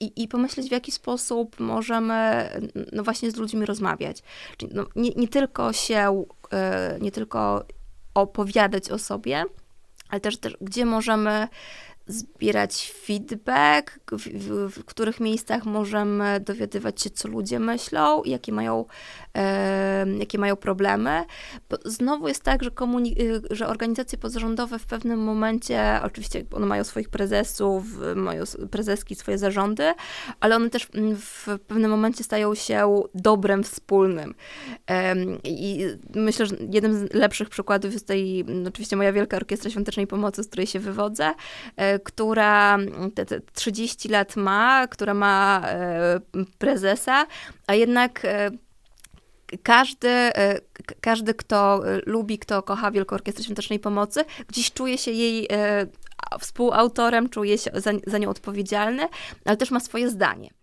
i, i pomyśleć, w jaki sposób możemy no właśnie z ludźmi rozmawiać. Czyli no, nie, nie tylko się, e, nie tylko opowiadać o sobie, ale też, też gdzie możemy zbierać feedback, w, w, w których miejscach możemy dowiadywać się, co ludzie myślą, jakie mają, e, jakie mają problemy. Bo znowu jest tak, że, y, że organizacje pozarządowe w pewnym momencie, oczywiście one mają swoich prezesów, mają prezeski, swoje zarządy, ale one też mm, w pewnym momencie stają się dobrem wspólnym. Em, I myślę, że jednym z lepszych przykładów jest tutaj mm, oczywiście moja Wielka Orkiestra Świątecznej Pomocy, z której się wywodzę, e, która te, te 30 lat ma, która ma e, prezesa, a jednak e, każdy, e, każdy, kto lubi, kto kocha Wielką Orkiestrę Świątecznej Pomocy, gdzieś czuje się jej współautorem, czuje się za, za nią odpowiedzialny, ale też ma swoje zdanie.